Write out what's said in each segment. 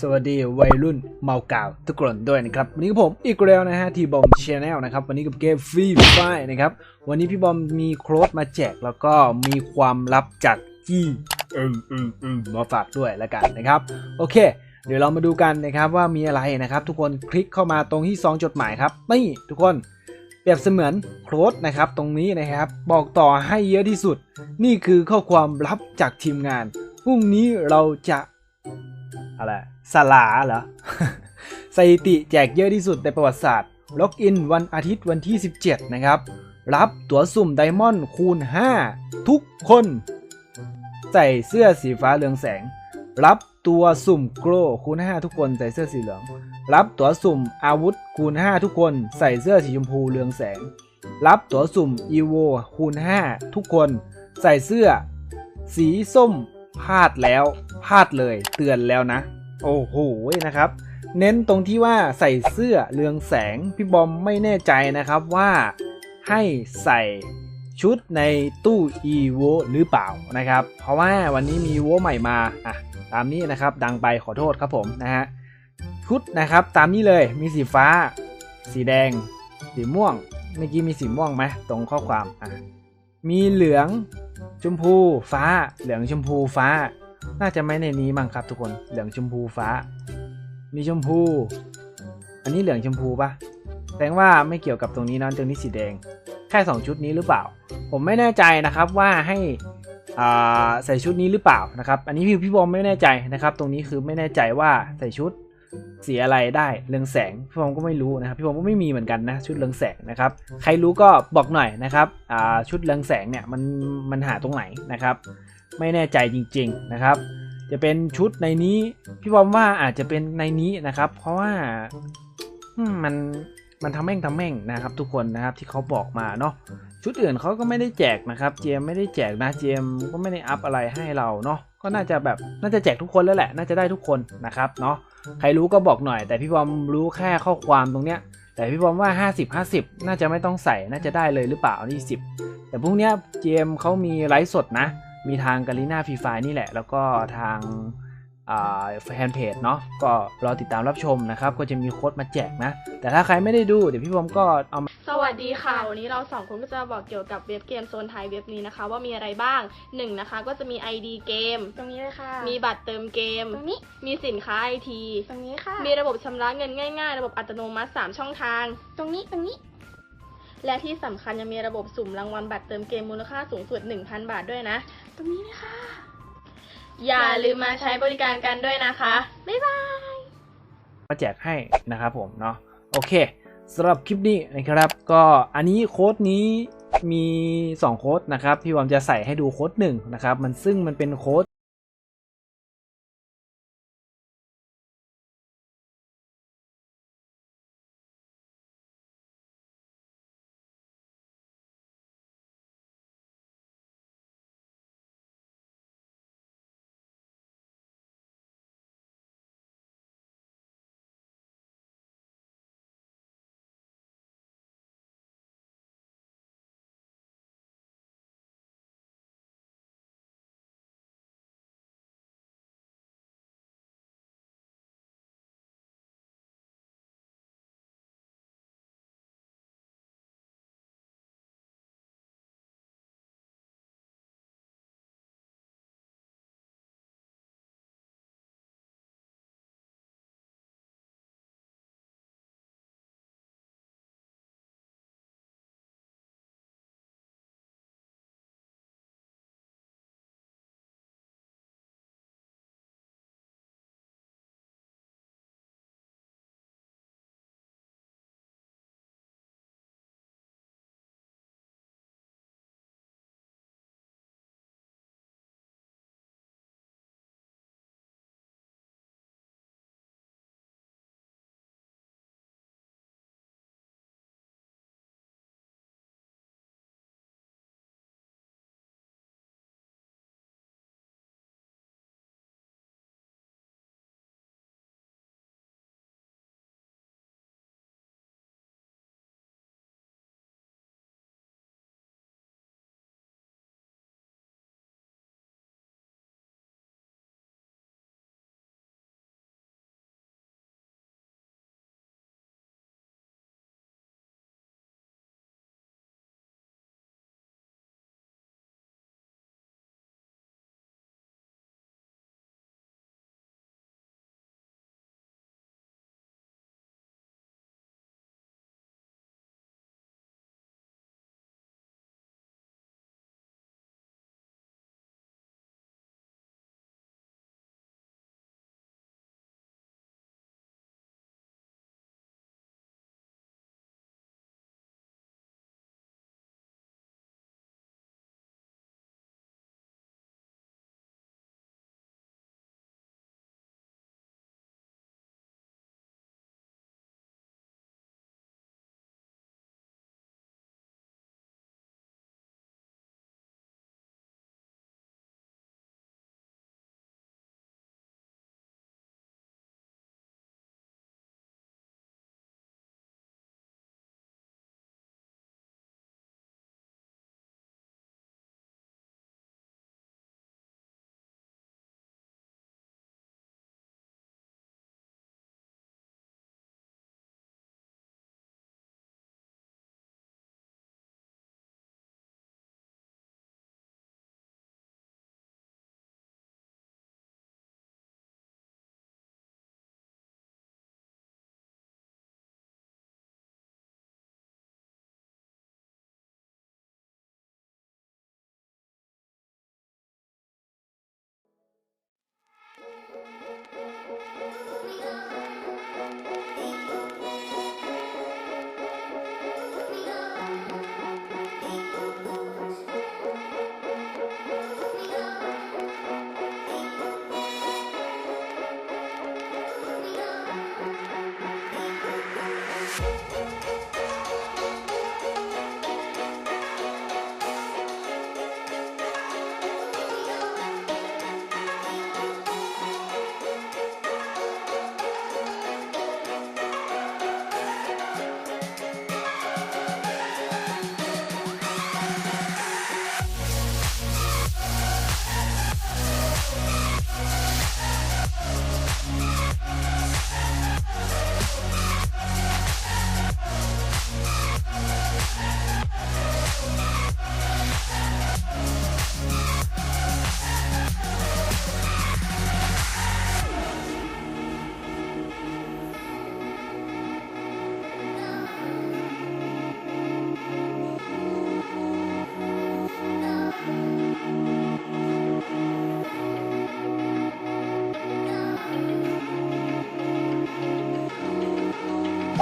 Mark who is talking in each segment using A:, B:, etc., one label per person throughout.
A: สวัสดีวัยรุ่นเมากาวทุกคนด้วยนะครับ วันนี้กับผมอีกแล้วนะฮะทีบอมชาแนลนะครับ วันนี้กับเกมฟรีไฟนะครับ วันนี้พี่บอมมีโค้ดมาแจกแล้วก็มีความลับจากจี้เออเออเออมาฝากด้วยแล้วกันนะครับ โอเค เดี๋ยวเรามาดูกันนะครับว่ามีอะไรนะครับ ทุกคนคลิกเข้ามาตรงที่ซองจดหมายครับนี่ทุกคนเปรียบเสมือนโค้ดนะครับตรงนี้นะครับ บอกต่อให้เยอะที่สุด นี่คือข้อความลับจากทีมงานพรุ่งนี้เราจะอะไร สลาเหรอสถิติแจกเยอะที่สุดในประวัติศาสตร์ ล็อกอินวันอาทิตย์วันที่ 17 นะครับ รับตั๋วสุ่มไดมอนด์คูณ 5 ทุกคน ใส่เสื้อสีฟ้าเรืองแสง รับตัวสุ่มโกลคูณ 5 ทุกคนใส่เสื้อสีเหลือง รับตั๋วสุ่มอาวุธคูณ 5 ทุกคนใส่เสื้อสีชมพูเรืองแสง รับตั๋วสุ่มอีโวคูณ 5 ทุกคน ใส่เสื้อ สีส้มพลาดแล้วพลาดเลยเตือนแล้วนะ โอ้โหนะครับ เน้นตรงที่ว่าใส่เสื้อเรืองแสงพี่บอมไม่แน่ใจนะครับว่าให้ใส่ชุดในตู้ e v o หรือเปล่านะครับ เพราะว่าวันนี้มี e v o ใหม่มาอะตามนี้นะครับดังไปขอโทษครับผมนะฮะชุดนะครับตามนี้เลยมีสีฟ้า สีแดง สีม่วงเมื่อกี้มีสีม่วงไหมตรงข้อความอะมีเหลืองชมพูฟ้า เหลืองชมพูฟ้า น่าจะไม่ในนี้มั้งครับทุกคน เหลืองชมพูฟ้า มีชมพู อันนี้เหลืองชมพูปะแสดงว่าไม่เกี่ยวกับตรงนี้นะตรงนี้สีแดง แค่สองชุดนี้หรือเปล่า ผมไม่แน่ใจนะครับว่าให้อ่าใส่ชุดนี้หรือเปล่านะครับ อันนี้พี่พี่บอมไม่แน่ใจนะครับ ตรงนี้คือไม่แน่ใจว่าใส่ชุดสีอะไรได้เรืองแสงพี่บอมก็ไม่รู้นะครับ พี่บอมก็ไม่มีเหมือนกันนะชุดเรืองแสงนะครับ ใครรู้ก็บอกหน่อยนะครับอ่าชุดเรืองแสงเนี่ยมันมันหาตรงไหนนะครับ ไม่แน่ใจจริง ๆนะครับ จะเป็นชุดในนี้ พี่บอมว่าอาจจะเป็นในนี้นะครับ เพราะว่ามันมันทำแม่งทำแม่งนะครับ ทุกคนนะครับที่เขาบอกมาเนาะชุดอื่นเขาก็ไม่ได้แจกนะครับ เจมไม่ได้แจกนะเจมก็ไม่ได้อัพอะไรให้เราเนาะก็น่าจะแบบน่าจะแจกทุกคนแล้วแหละ น่าจะได้ทุกคนนะครับเนาะใครรู้ก็บอกหน่อย แต่พี่บอมรู้แค่ข้อความตรงเนี้ย แต่พี่บอมว่า 50 50 น่าจะไม่ต้องใส่น่าจะได้เลยหรือเปล่านี่10แต่พรุ่งนี้เจมเขามีไลฟ์สดนะ มีทางกาลิน่าฟรีไฟนี่แหละ แล้วก็ทางอ่าแฟนเพจเนาะก็รอติดตามรับชมนะครับ ก็จะมีโค้ดมาแจกนะ แต่ถ้าใครไม่ได้ดูเดี๋ยวพี่บอมก็เอามา
B: สวัสดีค่ะ วันนี้เราสองคนก็จะบอกเกี่ยวกับเว็บเกมโซนไทยเว็บนี้นะคะ ว่ามีอะไรบ้างหนึ่งนะคะ ก็จะมี ID เกม
C: ตรงนี้เลยค่ะ
B: มีบัตรเติมเกม
C: ตรงนี้
B: มีสินค้าไอที
C: ตรงนี้ค่ะ
B: มีระบบชำระเงินง่าย ๆ ระบบอัตโนมัติ 3 ช่องทาง
C: ตรงนี้ตรงนี้
B: และที่สำคัญยังมีระบบสุ่มรางวัลบัตรเติมเกมมูลค่าสูงสุด 1,000 บาทด้วยนะ
C: ตรงนี้เลยค่ะ
B: อย่าลืมมาใช้บริการกันด้วยนะคะ บ๊ายบาย
A: มาแจกให้นะครับผมเนาะโอเคสำหรับคลิปนี้นะครับ ก็อันนี้โค้ดนี้มี 2 โค้ดนะครับพี่บอมจะใส่ให้ดูโค้ดหนึ่งนะครับมันซึ่งมันเป็นโค้ด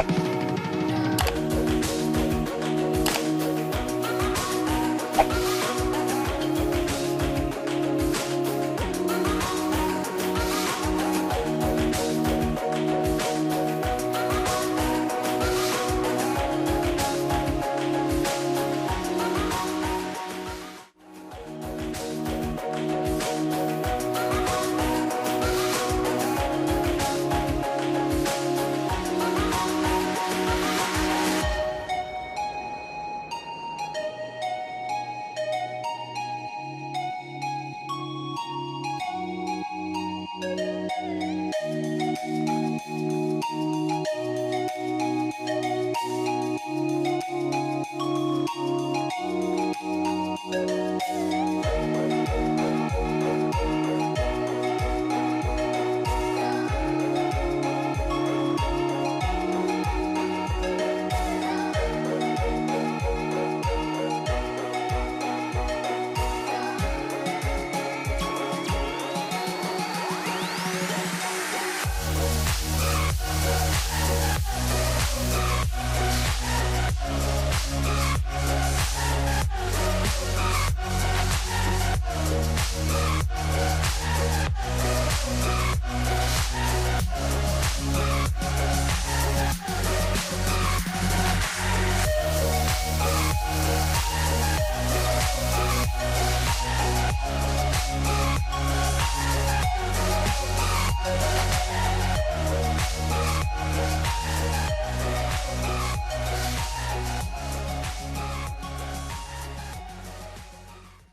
A: Thank you.